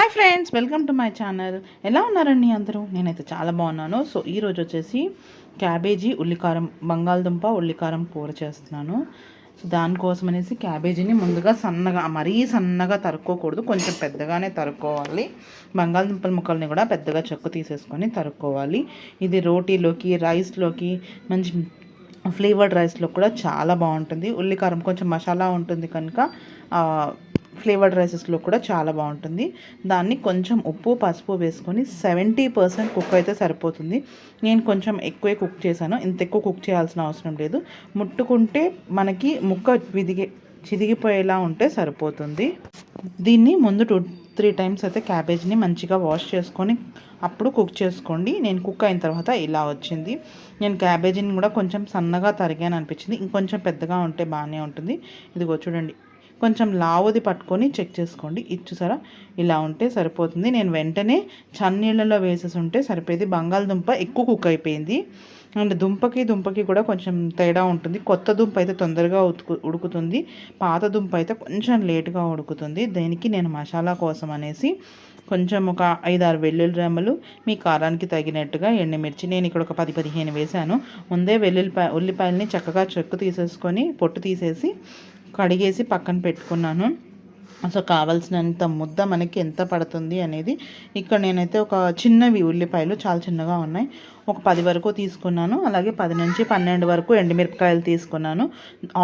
Hi friends welcome to my channel ఎలా ఉన్నారండి అందరూ? నేనైతే చాలా బాగున్నాను. సో ఈరోజు వచ్చేసి క్యాబేజీ ఉల్లికారం బంగాళదుంప ఉల్లికారం కూర చేస్తున్నాను. సో దానికోసం అనేసి క్యాబేజీని ముందుగా సన్నగా మరీ సన్నగా తరుక్కోకూడదు. కొంచెం పెద్దగానే తరుక్కోవాలి. బంగాళదుంపల ముక్కల్ని కూడా పెద్దగా చెక్కు తీసేసుకొని తరుక్కోవాలి. ఇది రోటీలోకి రైస్లోకి మంచి ఫ్లేవర్డ్ రైస్లో కూడా చాలా బాగుంటుంది. ఉల్లికారం కొంచెం మసాలా ఉంటుంది కనుక ఫ్లేవర్డ్ రైసెస్లో కూడా చాలా బాగుంటుంది. దాన్ని కొంచెం ఉప్పు పసుపు వేసుకొని సెవెంటీ పర్సెంట్ కుక్ అయితే సరిపోతుంది. నేను కొంచెం ఎక్కువే కుక్ చేశాను. ఇంత ఎక్కువ కుక్ చేయాల్సిన అవసరం లేదు. ముట్టుకుంటే మనకి ముక్క విదిగే చిదిగిపోయేలా ఉంటే సరిపోతుంది. దీన్ని ముందు టూ త్రీ టైమ్స్ అయితే క్యాబేజ్ని మంచిగా వాష్ చేసుకొని అప్పుడు కుక్ చేసుకోండి. నేను కుక్ అయిన తర్వాత ఇలా వచ్చింది. నేను క్యాబేజీని కూడా కొంచెం సన్నగా తరిగాను అనిపించింది. ఇంకొంచెం పెద్దగా ఉంటే బాగానే ఉంటుంది. ఇదిగో చూడండి. కొంచెం లావుది పట్టుకొని చెక్ చేసుకోండి. ఇది చూసారా? ఇలా ఉంటే సరిపోతుంది. నేను వెంటనే చన్నీళ్ళలో వేసేసి ఉంటే సరిపోయేది. బంగాళదుంప ఎక్కువ కుక్ అయిపోయింది. అండ్ దుంపకి దుంపకి కూడా కొంచెం తేడా ఉంటుంది. కొత్త దుంప అయితే తొందరగా ఉతుకు ఉడుకుతుంది. పాత దుంప అయితే కొంచెం లేటుగా ఉడుకుతుంది. దీనికి నేను మసాలా కోసం అనేసి కొంచెం ఒక ఐదారు వెల్లుల్లి రెమ్మలు మీ కారానికి తగినట్టుగా ఎండుమిర్చి. నేను ఇక్కడ ఒక పది పదిహేను వేసాను. ముందే వెల్లుల్లిపాయ ఉల్లిపాయలని చక్కగా చెక్కు తీసేసుకొని పొట్టు తీసేసి కడిగేసి పక్కన పెట్టుకున్నాను. సో కావాల్సినంత ముద్ద మనకి ఎంత పడుతుంది అనేది ఇక్కడ నేనైతే ఒక చిన్నవి ఉల్లిపాయలు చాలా చిన్నగా ఉన్నాయి. ఒక పది వరకు తీసుకున్నాను. అలాగే పది నుంచి పన్నెండు వరకు ఎండుమిరపకాయలు తీసుకున్నాను.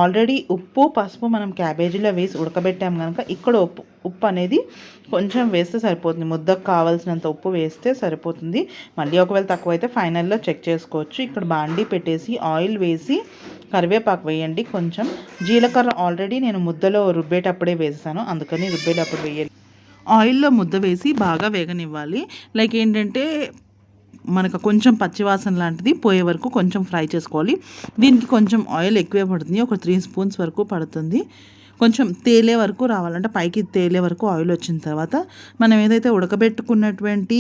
ఆల్రెడీ ఉప్పు పసుపు మనం క్యాబేజీలో వేసి ఉడకబెట్టాం కనుక ఇక్కడ ఉప్పు ఉప్పు అనేది కొంచెం వేస్తే సరిపోతుంది. ముద్దకు కావాల్సినంత ఉప్పు వేస్తే సరిపోతుంది. మళ్ళీ ఒకవేళ తక్కువైతే ఫైనల్లో చెక్ చేసుకోవచ్చు. ఇక్కడ బాండీ పెట్టేసి ఆయిల్ వేసి కరివేపాకు వేయండి కొంచెం. జీలకర్ర ఆల్రెడీ నేను ముద్దలో రుబ్బేటప్పుడే వేసాను. అందుకని రుబ్బేటప్పుడు వేయాలి. ఆయిల్లో ముద్ద వేసి బాగా వేగనివ్వాలి. లైక్ ఏంటంటే మనకు కొంచెం పచ్చివాసన లాంటిది పోయే వరకు కొంచెం ఫ్రై చేసుకోవాలి. దీనికి కొంచెం ఆయిల్ ఎక్కువే పడుతుంది. ఒక త్రీ స్పూన్స్ వరకు పడుతుంది. కొంచెం తేలే వరకు రావాలంటే పైకి తేలే వరకు ఆయిల్ వచ్చిన తర్వాత మనం ఏదైతే ఉడకబెట్టుకున్నటువంటి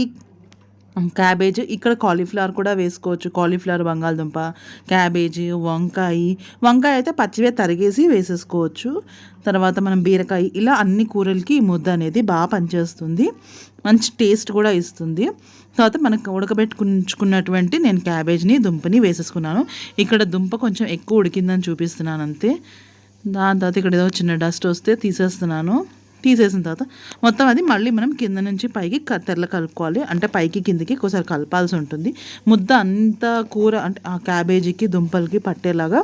క్యాబేజ్. ఇక్కడ కాలీఫ్లవర్ కూడా వేసుకోవచ్చు. కాలీఫ్లవర్ బంగాళదుంప క్యాబేజీ వంకాయ. వంకాయ అయితే పచ్చివే తరిగేసి వేసేసుకోవచ్చు. తర్వాత మనం బీరకాయ ఇలా అన్ని కూరలకి ఈ ముద్ద అనేది బాగా పనిచేస్తుంది. మంచి టేస్ట్ కూడా ఇస్తుంది. తర్వాత మనకు ఉడకబెట్టుకుంచుకున్నటువంటి నేను క్యాబేజ్ని దుంపని వేసేసుకున్నాను. ఇక్కడ దుంప కొంచెం ఎక్కువ ఉడికిందని చూపిస్తున్నాను అంతే. దాని తర్వాత ఇక్కడ ఏదో చిన్న డస్ట్ వస్తే తీసేస్తున్నాను. తీసేసిన తర్వాత మొత్తం అది మళ్ళీ మనం కింద నుంచి పైకి తెరలు కలుపుకోవాలి. అంటే పైకి కిందకి ఒకసారి కలపాల్సి ఉంటుంది. ముద్ద అంతా కూర అంటే ఆ క్యాబేజీకి దుంపలకి పట్టేలాగా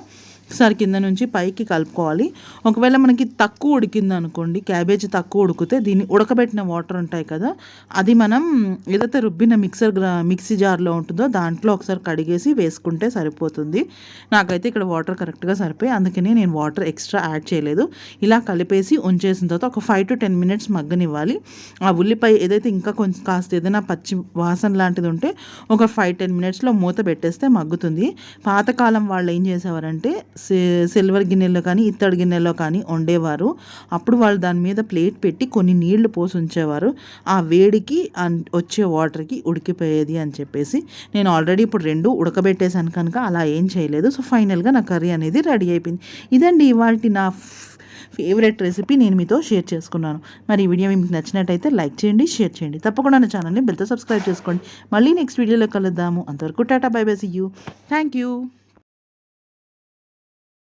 ఒకసారి కింద నుంచి పైకి కలుపుకోవాలి. ఒకవేళ మనకి తక్కువ ఉడికింది అనుకోండి క్యాబేజీ తక్కువ ఉడికితే దీన్ని ఉడకబెట్టిన వాటర్ ఉంటాయి కదా అది మనం ఏదైతే రుబ్బిన మిక్సర్ మిక్సీ జార్లో ఉంటుందో దాంట్లో ఒకసారి కడిగేసి వేసుకుంటే సరిపోతుంది. నాకైతే ఇక్కడ వాటర్ కరెక్ట్గా సరిపోయి అందుకనే నేను వాటర్ ఎక్స్ట్రా యాడ్ చేయలేదు. ఇలా కలిపేసి ఉంచేసిన తర్వాత ఒక ఫైవ్ టు టెన్ మినిట్స్ మగ్గనివ్వాలి. ఆ ఉల్లిపాయ ఏదైతే ఇంకా కొంచెం కాస్త ఏదైనా పచ్చి వాసన లాంటిది ఉంటే ఒక ఫైవ్ టెన్ మినిట్స్లో మూత పెట్టేస్తే మగ్గుతుంది. పాతకాలం వాళ్ళు ఏం చేసేవారంటే సిల్వర్ గిన్నెలో కానీ ఇత్తడి గిన్నెలో కానీ వండేవారు. అప్పుడు వాళ్ళు దాని మీద ప్లేట్ పెట్టి కొన్ని నీళ్ళు పోసి ఉంచేవారు. ఆ వేడికి వచ్చే వాటర్కి ఉడికిపోయేది అని చెప్పేసి నేను ఆల్రెడీ ఇప్పుడు రెండు ఉడకబెట్టేశాను కనుక అలా ఏం చేయలేదు. సో ఫైనల్గా నా కర్రీ అనేది రెడీ అయిపోయింది. ఇదండి ఇవాళ నా ఫేవరెట్ రెసిపీ నేను మీతో షేర్ చేసుకున్నాను. మరి ఈ వీడియో మీకు నచ్చినట్టయితే లైక్ చేయండి షేర్ చేయండి. తప్పకుండా నా ఛానల్ని బెల్తో సబ్స్క్రైబ్ చేసుకోండి. మళ్ళీ నెక్స్ట్ వీడియోలో కలుద్దాము. అంతవరకు tata bye bye see you. Thank you